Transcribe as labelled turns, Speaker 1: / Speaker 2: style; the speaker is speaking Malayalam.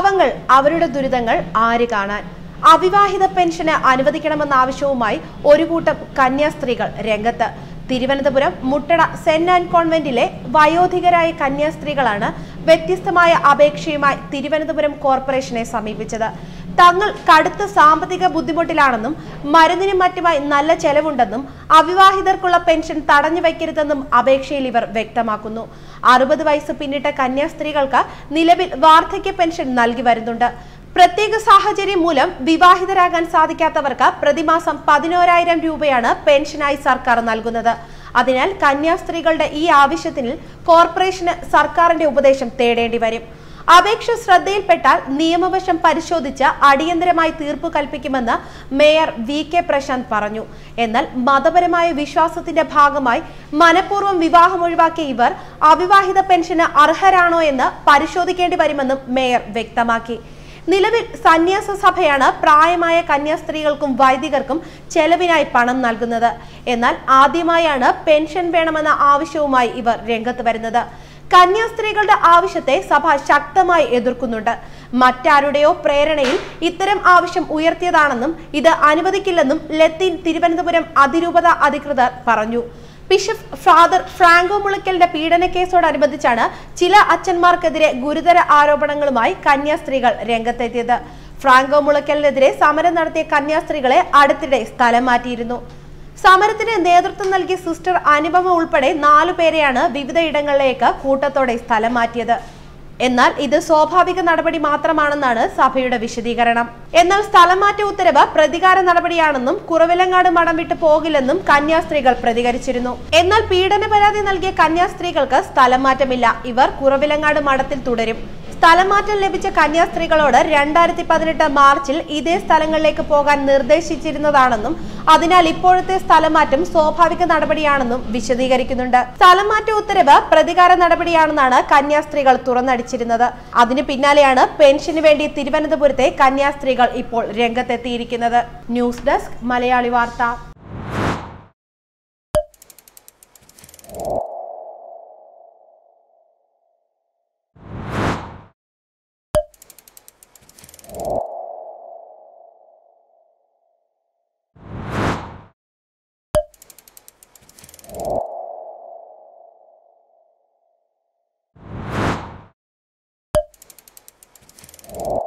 Speaker 1: പാവങ്ങൾ അവരുടെ ദുരിതങ്ങൾ ആര് കാണാൻ? അവിവാഹിത പെൻഷന് അനുവദിക്കണമെന്ന ആവശ്യവുമായി ഒരു കൂട്ടം കന്യാസ്ത്രീകൾ രംഗത്ത്. തിരുവനന്തപുരം മുട്ടട സെന്റ് ആൻഡ് കോൺവെന്റിലെ വയോധികരായ കന്യാസ്ത്രീകളാണ് വ്യത്യസ്തമായ അപേക്ഷയുമായി തിരുവനന്തപുരം കോർപ്പറേഷനെ സമീപിച്ചത്. തങ്ങൾ കടുത്ത സാമ്പത്തിക ബുദ്ധിമുട്ടിലാണെന്നും മരുന്നിനും മറ്റുമായി നല്ല ചെലവുണ്ടെന്നും അവിവാഹിതർക്കുള്ള പെൻഷൻ തടഞ്ഞു വയ്ക്കരുതെന്നും അപേക്ഷയിൽ ഇവർ വ്യക്തമാക്കുന്നു. അറുപത് വയസ്സ് പിന്നിട്ട കന്യാസ്ത്രീകൾക്ക് നിലവിൽ വാർദ്ധക്യ പെൻഷൻ നൽകി വരുന്നുണ്ട്. പ്രത്യേക സാഹചര്യം മൂലം വിവാഹിതരാകാൻ സാധിക്കാത്തവർക്ക് പ്രതിമാസം പതിനോരായിരം രൂപയാണ് പെൻഷനായി സർക്കാർ നൽകുന്നത്. അതിനാൽ കന്യാസ്ത്രീകളുടെ ഈ ആവശ്യത്തിന് കോർപ്പറേഷന് സർക്കാരിന്റെ ഉപദേശം തേടേണ്ടി വരും. അപേക്ഷ ശ്രദ്ധയിൽപ്പെട്ടാൽ നിയമവശം പരിശോധിച്ച് അടിയന്തരമായി തീർപ്പ് കൽപ്പിക്കുമെന്ന് മേയർ വി കെ പ്രശാന്ത് പറഞ്ഞു. എന്നാൽ മതപരമായ വിശ്വാസത്തിന്റെ ഭാഗമായി മനഃപൂർവം വിവാഹം ഒഴിവാക്കിയ ഇവർ അവിവാഹിത പെൻഷന് അർഹരാണോ എന്ന് പരിശോധിക്കേണ്ടി വരുമെന്നും മേയർ വ്യക്തമാക്കി. നിലവിൽ സന്യാസ സഭയാണ് പ്രായമായ കന്യാസ്ത്രീകൾക്കും വൈദികർക്കും ചെലവിനായി പണം നൽകുന്നത്. എന്നാൽ ആദ്യമായാണ് പെൻഷൻ വേണമെന്ന ആവശ്യവുമായി ഇവർ രംഗത്ത് വരുന്നത്. കന്യാസ്ത്രീകളുടെ ആവശ്യത്തെ സഭ ശക്തമായി എതിർക്കുന്നുണ്ട്. മറ്റാരുടെയോ പ്രേരണയിൽ ഇത്തരം ആവശ്യം ഉയർത്തിയതാണെന്നും ഇത് അനുവദിക്കില്ലെന്നും ലത്തീൻ തിരുവനന്തപുരം അതിരൂപത അധികൃതർ പറഞ്ഞു. ബിഷപ്പ് ഫാദർ ഫ്രാങ്കോ മുളയ്ക്കലിന്റെ പീഡന കേസോടനുബന്ധിച്ചാണ് ചില അച്ഛന്മാർക്കെതിരെ ഗുരുതര ആരോപണങ്ങളുമായി കന്യാസ്ത്രീകൾ രംഗത്തെത്തിയത്. ഫ്രാങ്കോ മുളയ്ക്കലിനെതിരെ സമരം നടത്തിയ കന്യാസ്ത്രീകളെ അടുത്തിടെ സ്ഥലം മാറ്റിയിരുന്നു. സമരത്തിന് നേതൃത്വം നൽകിയ സിസ്റ്റർ അനുപമ ഉൾപ്പെടെ നാലു പേരെയാണ് വിവിധ ഇടങ്ങളിലേക്ക് കൂട്ടത്തോടെ സ്ഥലം മാറ്റിയത്. എന്നാൽ ഇത് സ്വാഭാവിക നടപടി മാത്രമാണെന്നാണ് സഭയുടെ വിശദീകരണം. എന്നാൽ സ്ഥലമാറ്റ ഉത്തരവ് പ്രതികാര നടപടിയാണെന്നും കുറവിലങ്ങാട് മടം വിട്ടു പോകില്ലെന്നും കന്യാസ്ത്രീകൾ പ്രതികരിച്ചിരുന്നു. എന്നാൽ പീഡന പരാതി നൽകിയ കന്യാസ്ത്രീകൾക്ക് സ്ഥലം മാറ്റമില്ല ഇവർ കുറവിലങ്ങാട് മഠത്തിൽ തുടരും. സ്ഥലം മാറ്റം ലഭിച്ച കന്യാസ്ത്രീകളോട് രണ്ടായിരത്തി പതിനെട്ട് മാർച്ചിൽ ഇതേ സ്ഥലങ്ങളിലേക്ക് പോകാൻ നിർദ്ദേശിച്ചിരുന്നതാണെന്നും അതിനാൽ ഇപ്പോഴത്തെ സ്ഥലമാറ്റം സ്വാഭാവിക നടപടിയാണെന്നും വിശദീകരിക്കുന്നുണ്ട്. സ്ഥലമാറ്റ ഉത്തരവ് പ്രതികാര നടപടിയാണെന്നാണ് കന്യാസ്ത്രീകൾ തുറന്നടിച്ചിരുന്നത്. അതിനു പിന്നാലെയാണ് പെൻഷന് വേണ്ടി തിരുവനന്തപുരത്തെ കന്യാസ്ത്രീകൾ ഇപ്പോൾ രംഗത്തെത്തിയിരിക്കുന്നത്. ന്യൂസ് ഡെസ്ക് മലയാളി വാർത്ത. you